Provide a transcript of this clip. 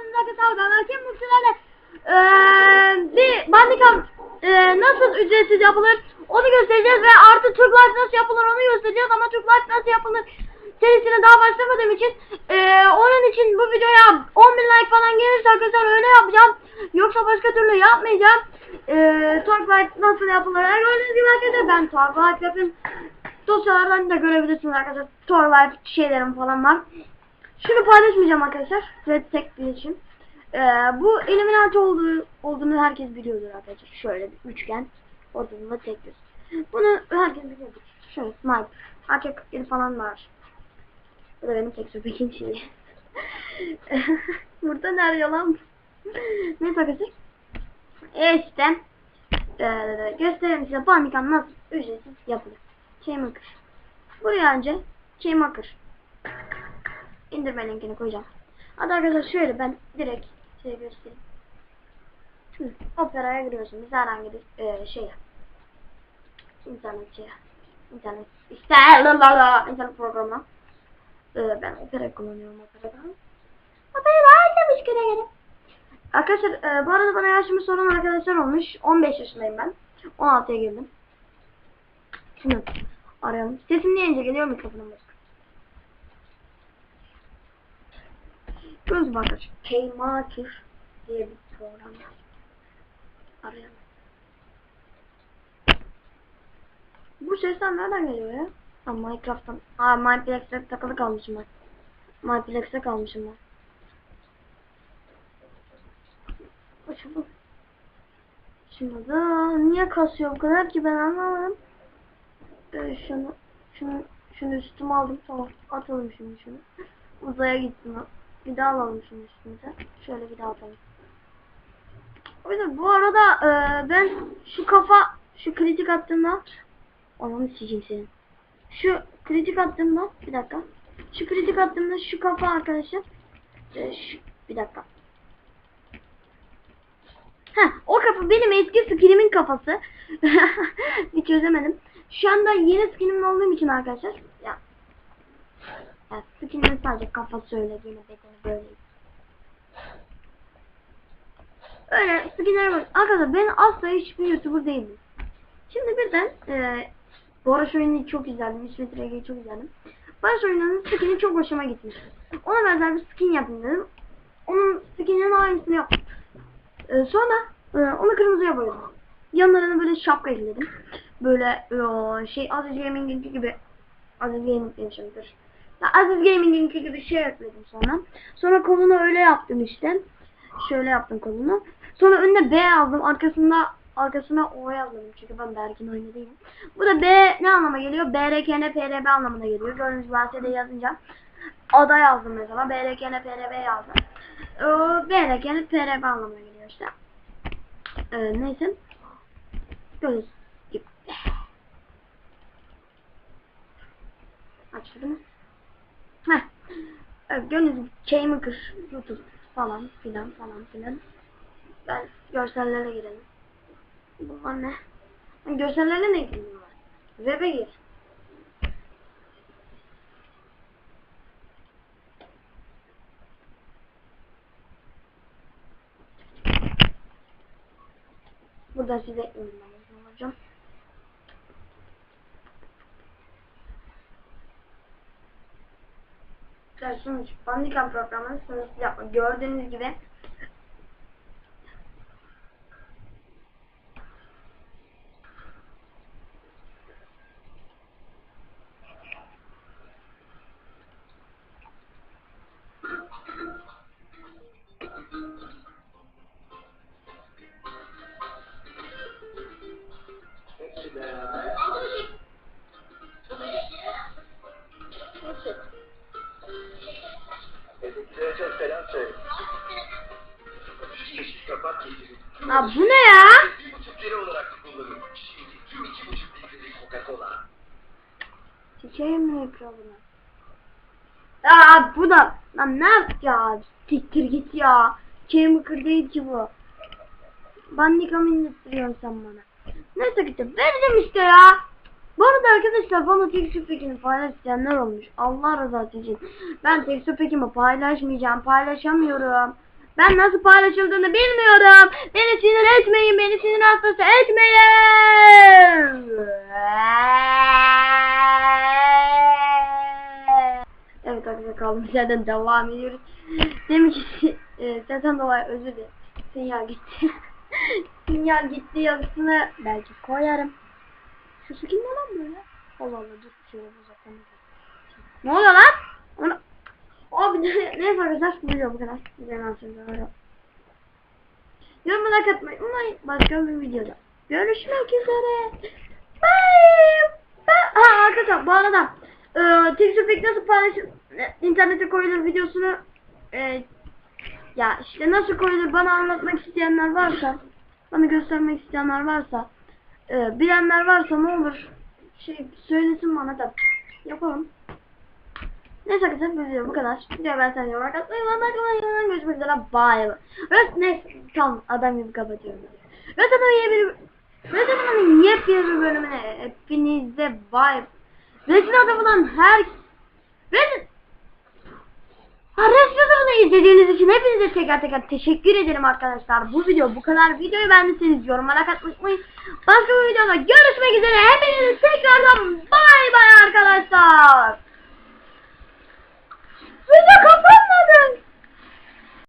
kanalımıza arkadaşlar. Kim bu sizlerle eee bir bandicam eee nasıl ücretsiz yapılır onu göstereceğiz ve artı Türk Life nasıl yapılır onu göstereceğiz ama Türk Life nasıl yapılır serisine daha başlamadığım için eee, onun için bu videoya 10 bin like falan gelirse arkadaşlar öyle yapacağım. Yoksa başka türlü yapmayacağım. Eee Türk Life nasıl yapılır? Her gördüğünüz gibi arkadaşlar ben Türk Life yapayım. Dosyalardan da görebilirsiniz arkadaşlar. Türk Life şeylerim falan var. Şunu paylaşmayacağım arkadaşlar. Red Tech için. Ee, bu Illuminati olduğu, olduğunu herkes biliyordur arkadaşlar. Şöyle bir üçgen. Ortasında tek göz. Bunu herkes biliyordur. Şöyle sniper. AK-47 falan var. Bu da benim tek söpekin şeyi. Burada nerede yalan? Neyse arkadaşlar. E işte. Ee, göstereyim size Bandicam nasıl ücretsiz yapılır. Keymaker. Buraya önce Keymaker indirme linkini koyacağım. Hadi arkadaşlar şöyle ben direkt size göstereyim. Hı, Opera'ya giriyorsunuz herhangi bir e, şeye. İnternet şeye. İnternet işte lalala internet programına. E, ben Opera kullanıyorum Opera'dan. Opera'da harcamış göre göre. Arkadaşlar e, bu arada bana yaşımı soran arkadaşlar olmuş. 15 yaşındayım ben. 16'ya girdim. Şimdi arayalım. Sesim niye ince geliyor mikrofonum Göz bakır. Keymaker diye bir program. Arayalım. Bu sesler nereden geliyor ya? Ha Minecraft'tan. Aa Mineplex takılı kalmışım ben. Mineplex'e kalmışım ben. Açıldı. Şimdi da niye kasıyor bu kadar ki ben anlamadım. Ee, şunu şunu şunu üstüme aldım tamam atalım şimdi şunu. Uzaya gittim. Bir daha alalım şunu üstümüze. Şöyle bir daha atalım. O yüzden bu arada e, ben şu kafa şu kritik attığımda onu sileceğim senin. Şu kritik attığımda bir dakika. Şu kritik attığımda şu kafa arkadaşlar. E, şu, bir dakika. Heh, o kafa benim eski skinimin kafası. bir çözemedim. Şu anda yeni skinim olduğum için arkadaşlar. Ya. ya skinimin sadece kafası öyle yine bedeni böyle. Öyle skinler var. Arkadaşlar ben asla hiçbir youtuber değildim. Şimdi birden e, Barış oyunu çok izledim. İsmet Rege'yi çok izledim. Barış oyununun skini çok hoşuma gitmişti. Ona benzer bir skin yapayım dedim. Onun skininin aynısını yaptım. Ee, sonra e, onu kırmızıya boyadım. Yanlarına böyle şapka ekledim. Böyle e, şey Aziz Gaming'inki gibi Aziz Gaming demişimdir. Aziz Gaming'inki gibi şey ekledim sonra. Sonra kolunu öyle yaptım işte. Şöyle yaptım kolunu. Sonra önüne B yazdım. Arkasında arkasına O yazdım. Çünkü ben Berkin oyunu değilim. Bu da B ne anlama geliyor? BRKN PRB anlamına geliyor. Gördüğünüz gibi ben de yazınca ada yazdım mesela. BRKN PRB yazdım. Ee, BRKN PRB anlamına geliyor işte. Ee, neyse. Göz gibi. Açtı mı? Evet, gibi Keymaker, YouTube falan filan falan filan. Ben görsellere girelim. Bunlar ne? Ben Görsellerle ne ilgili var? Web'e gir. Burada size indirmenizi Sonuç Bandicam programını sınırsız yapma. Gördüğünüz gibi Evdekilere selam söyle. Kapak getirin. Aa, bu ne ya? Çekeyim mi ekranını? Aa bu da lan ne yapacağız? Siktir git ya. Chemical değil ki bu. Bandicam indiriyorsun sen bana. Neyse gitti. Verdim işte ya. Arada arkadaşlar bana tek pekini paylaşayanlar olmuş. Allah rızası için. Ben tek pekimi paylaşmayacağım. Paylaşamıyorum. Ben nasıl paylaşıldığını bilmiyorum. Beni sinir etmeyin. Beni sinir hastası etmeyin. Evet arkadaşlar kaldığımız devam ediyoruz. Demiş ki e, sesten dolayı özür dilerim. Sinyal gitti. Sinyal gitti yazısını belki koyarım. Skin ne lan böyle? Allah Allah dur şöyle uzaktan. Ne oluyor lan? Ona... Abi ne, neyse arkadaşlar video bu kadar. Videonun sonra Yorumlara katmayı unutmayın. Başka bir videoda. Görüşmek üzere. Bye. Bye. Ha arkadaşlar bu arada e, TikTok nasıl paylaşır e, internete koyulur videosunu e, ya işte nasıl koyulur bana anlatmak isteyenler varsa bana göstermek isteyenler varsa e, bilenler varsa ne olur şey söylesin bana da yapalım. Neyse arkadaşlar bu video bu kadar. Videoya ben sen yorum atmayı unutmayın. Görüşmek üzere. Bye. Ve neyse tamam adam gibi kapatıyorum. Reset'ın yepyeni Reset'ın yepyeni bir bölümüne hepinize bye. Reset adamından her Reset Ha, Reset adamını izlediğiniz için hepinize tekrar tekrar teşekkür ederim arkadaşlar. Bu video bu kadar. Videoyu beğendiyseniz yorumlara katmayı unutmayın. Başka bir videoda görüşmek üzere. Hepinize tekrardan bay bay arkadaşlar. Video